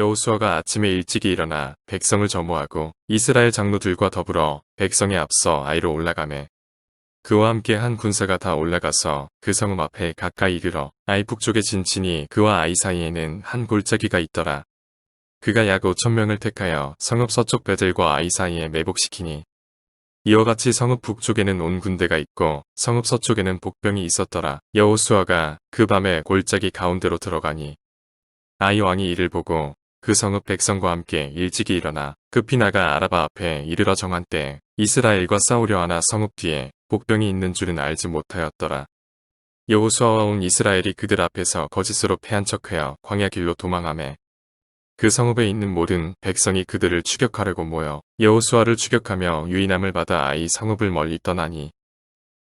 여호수아가 아침에 일찍이 일어나 백성을 점호하고 이스라엘 장로들과 더불어 백성에 앞서 아이로 올라가매 그와 함께 한 군사가 다 올라가서 그 성읍 앞에 가까이 이르러 아이 북쪽에 진친이 그와 아이 사이에는 한 골짜기가 있더라. 그가 약 5천 명을 택하여 성읍 서쪽 베델과 아이 사이에 매복시키니 이와 같이 성읍 북쪽에는 온 군대가 있고 성읍 서쪽에는 복병이 있었더라. 여호수아가 그 밤에 골짜기 가운데로 들어가니 아이 왕이 이를 보고 그 성읍 백성과 함께 일찍이 일어나 급히 나가 아라바 앞에 이르러 정한 때 이스라엘과 싸우려 하나 성읍 뒤에 복병이 있는 줄은 알지 못하였더라. 여호수아와 온 이스라엘이 그들 앞에서 거짓으로 패한 척하여 광야 길로 도망하매 그 성읍에 있는 모든 백성이 그들을 추격하려고 모여 여호수아를 추격하며 유인함을 받아 아이 성읍을 멀리 떠나니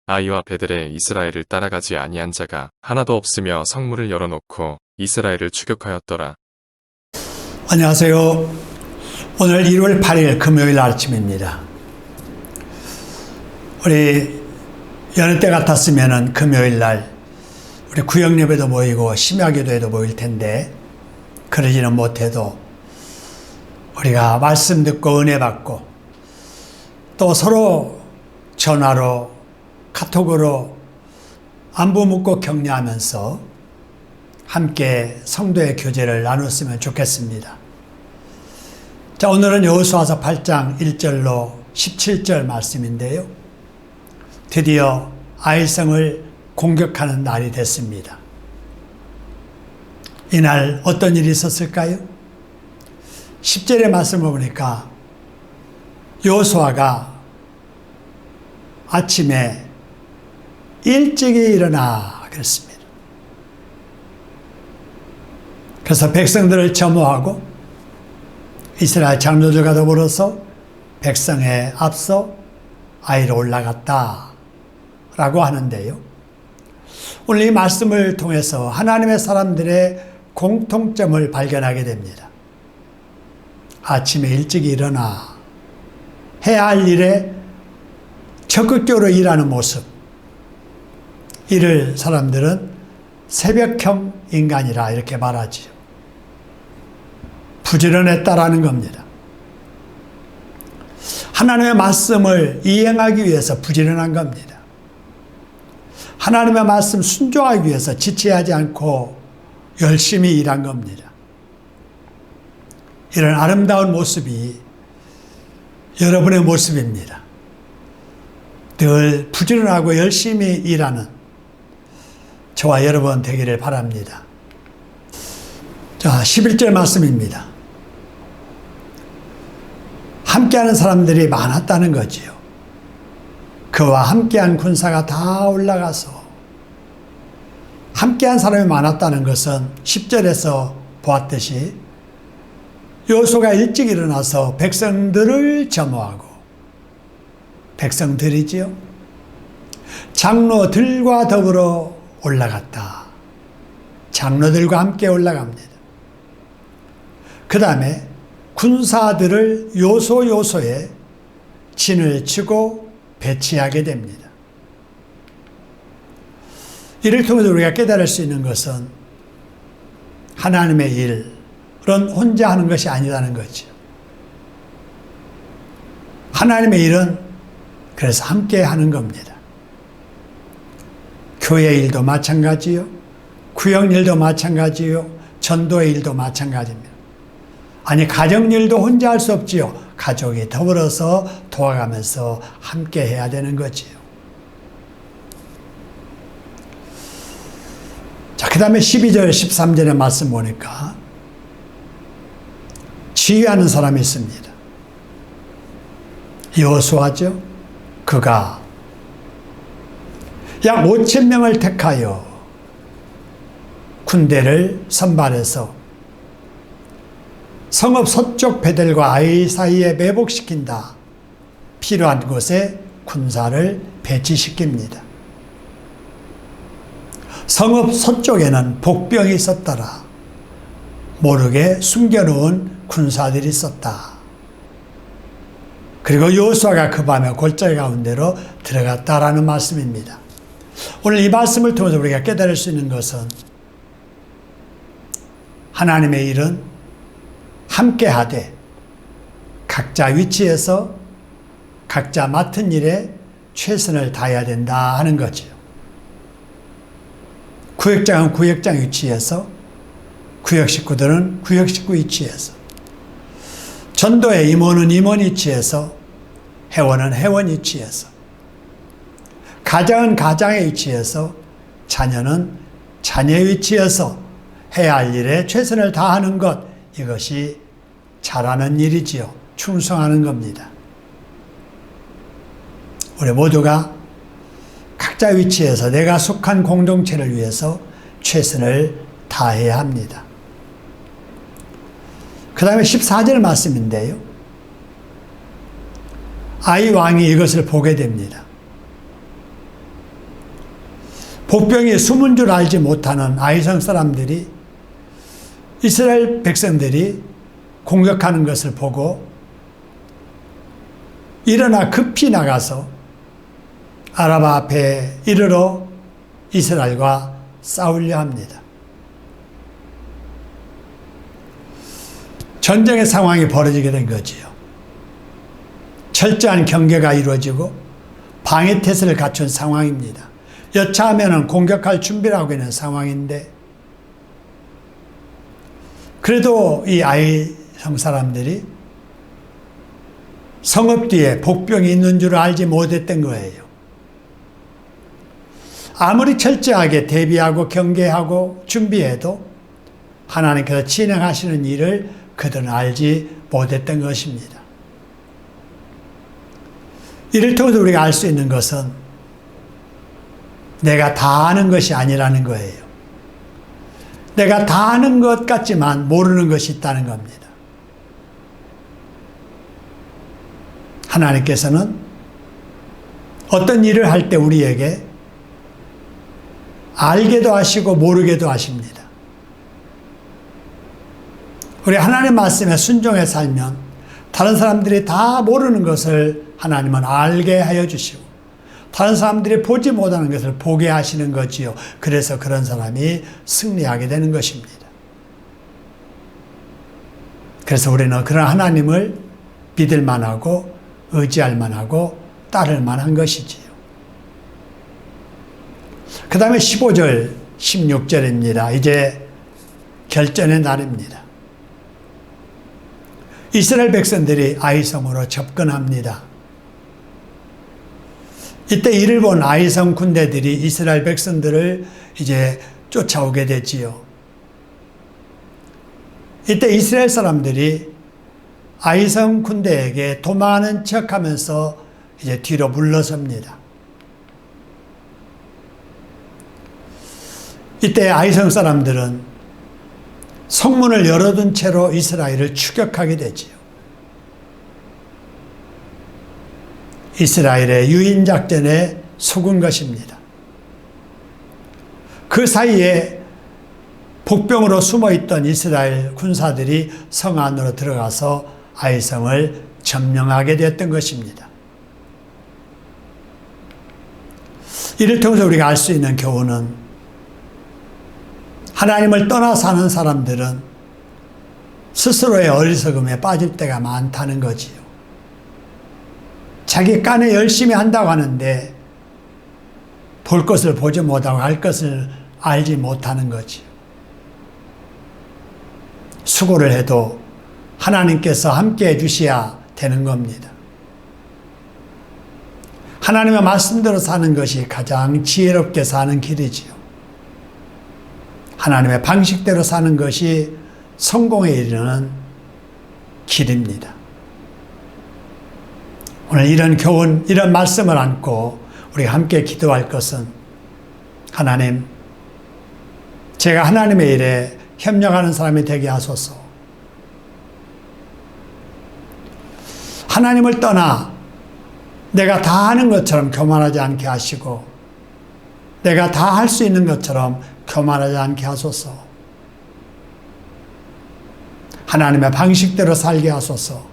아이와 베델에 이스라엘을 따라가지 아니한 자가 하나도 없으며 성문을 열어놓고 이스라엘을 추격하였더라. 안녕하세요. 오늘 1월 8일 금요일 아침입니다. 우리 여느 때 같았으면 금요일 날 우리 구역 예배도 모이고 심야기도에도 모일 텐데 그러지는 못해도 우리가 말씀 듣고 은혜 받고 또 서로 전화로 카톡으로 안부 묻고 격려하면서 함께 성도의 교제를 나눴으면 좋겠습니다. 자, 오늘은 여호수아서 8장 1절로 17절 말씀인데요. 드디어 아이성을 공격하는 날이 됐습니다. 이날 어떤 일이 있었을까요? 10절의 말씀을 보니까 여호수아가 아침에 일찍이 일어나 그랬습니다. 그래서 백성들을 점호하고 이스라엘 장로들과 더불어서 백성에 앞서 아이로 올라갔다. 라고 하는데요. 오늘 이 말씀을 통해서 하나님의 사람들의 공통점을 발견하게 됩니다. 아침에 일찍 일어나 해야 할 일에 적극적으로 일하는 모습. 이를 사람들은 새벽형 인간이라 이렇게 말하지요. 부지런했다라는 겁니다. 하나님의 말씀을 이행하기 위해서 부지런한 겁니다. 하나님의 말씀 순종하기 위해서 지체하지 않고 열심히 일한 겁니다. 이런 아름다운 모습이 여러분의 모습입니다. 늘 부지런하고 열심히 일하는 저와 여러분 되기를 바랍니다. 자, 11절 말씀입니다. 함께하는 사람들이 많았다는 거지요. 그와 함께한 군사가 다 올라가서 함께한 사람이 많았다는 것은 10절에서 보았듯이 요소가 일찍 일어나서 백성들을 점호하고 백성들이지요. 장로들과 더불어 올라갔다. 장로들과 함께 올라갑니다. 그 다음에 군사들을 요소 요소에 진을 치고 배치하게 됩니다. 이를 통해서 우리가 깨달을 수 있는 것은 하나님의 일은 혼자 하는 것이 아니라는 거죠. 하나님의 일은 그래서 함께 하는 겁니다. 교회 일도 마찬가지요. 구역 일도 마찬가지요. 전도의 일도 마찬가지입니다. 아니, 가정 일도 혼자 할 수 없지요. 가족이 더불어서 도와가면서 함께 해야 되는 거지요. 자, 그 다음에 12절, 13절의 말씀 보니까 지휘하는 사람이 있습니다. 여호수아죠. 그가 약 5천 명을 택하여 군대를 선발해서 성읍 서쪽 베델과 아이 사이에 매복시킨다. 필요한 곳에 군사를 배치시킵니다. 성읍 서쪽에는 복병이 있었더라. 모르게 숨겨놓은 군사들이 있었다. 그리고 요수아가 그 밤에 골짜기 가운데로 들어갔다라는 말씀입니다. 오늘 이 말씀을 통해서 우리가 깨달을 수 있는 것은 하나님의 일은 함께 하되 각자 위치에서 각자 맡은 일에 최선을 다해야 된다 하는 거지요. 구역장은 구역장 위치에서 구역 식구들은 구역 식구 위치에서 전도의 임원은 임원 위치에서 회원은 회원 위치에서 가장은 가장의 위치에서 자녀는 자녀의 위치에서 해야 할 일에 최선을 다하는 것 이것이 잘하는 일이지요. 충성하는 겁니다. 우리 모두가 각자 위치에서 내가 속한 공동체를 위해서 최선을 다해야 합니다. 그 다음에 14절 말씀인데요. 아이 왕이 이것을 보게 됩니다. 복병이 숨은 줄 알지 못하는 아이성 사람들이 이스라엘 백성들이 공격하는 것을 보고 일어나 급히 나가서 아라바 앞에 이르러 이스라엘과 싸우려 합니다. 전쟁의 상황이 벌어지게 된 거지요. 철저한 경계가 이루어지고 방해태세를 갖춘 상황입니다. 여차하면 공격할 준비를 하고 있는 상황인데 그래도 이 아이 성 사람들이 성읍 뒤에 복병이 있는 줄 알지 못했던 거예요. 아무리 철저하게 대비하고 경계하고 준비해도 하나님께서 진행하시는 일을 그들은 알지 못했던 것입니다. 이를 통해서 우리가 알 수 있는 것은 내가 다 아는 것이 아니라는 거예요. 내가 다 아는 것 같지만 모르는 것이 있다는 겁니다. 하나님께서는 어떤 일을 할 때 우리에게 알게도 하시고 모르게도 하십니다. 우리 하나님 말씀에 순종해 살면 다른 사람들이 다 모르는 것을 하나님은 알게 하여 주시고 다른 사람들이 보지 못하는 것을 보게 하시는 거지요. 그래서 그런 사람이 승리하게 되는 것입니다. 그래서 우리는 그런 하나님을 믿을 만하고 의지할 만하고 따를 만한 것이지요. 그 다음에 15절, 16절입니다. 이제 결전의 날입니다. 이스라엘 백성들이 아이성으로 접근합니다. 이때 이를 본 아이성 군대들이 이스라엘 백성들을 이제 쫓아오게 되지요. 이때 이스라엘 사람들이 아이성 군대에게 도망하는 척 하면서 이제 뒤로 물러섭니다. 이때 아이성 사람들은 성문을 열어둔 채로 이스라엘을 추격하게 되지요. 이스라엘의 유인 작전에 속은 것입니다. 그 사이에 복병으로 숨어 있던 이스라엘 군사들이 성 안으로 들어가서 아이성을 점령하게 되었던 것입니다. 이를 통해서 우리가 알 수 있는 교훈은 하나님을 떠나 사는 사람들은 스스로의 어리석음에 빠질 때가 많다는 거지요. 자기 깐에 열심히 한다고 하는데 볼 것을 보지 못하고 알 것을 알지 못하는 거지. 수고를 해도 하나님께서 함께 해주셔야 되는 겁니다. 하나님의 말씀대로 사는 것이 가장 지혜롭게 사는 길이지요. 하나님의 방식대로 사는 것이 성공에 이르는 길입니다. 오늘 이런 교훈, 이런 말씀을 안고 우리 함께 기도할 것은 하나님, 제가 하나님의 일에 협력하는 사람이 되게 하소서. 하나님을 떠나 내가 다 하는 것처럼 교만하지 않게 하시고 내가 다 할 수 있는 것처럼 교만하지 않게 하소서. 하나님의 방식대로 살게 하소서.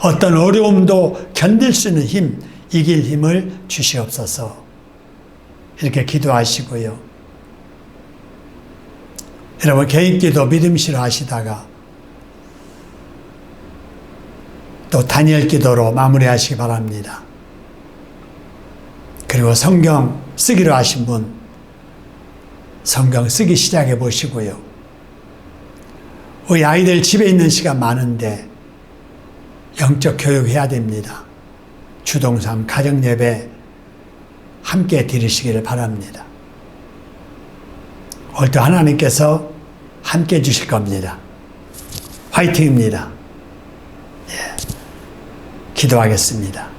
어떤 어려움도 견딜 수 있는 힘, 이길 힘을 주시옵소서. 이렇게 기도하시고요. 여러분 개인 기도 믿음시로 하시다가 또 단일 기도로 마무리하시기 바랍니다. 그리고 성경 쓰기로 하신 분 성경 쓰기 시작해 보시고요. 우리 아이들 집에 있는 시간 많은데 영적 교육해야 됩니다. 주동삼 가정 예배 함께 드리시기를 바랍니다. 오늘도 하나님께서 함께 해 주실 겁니다. 화이팅입니다. 예. 기도하겠습니다.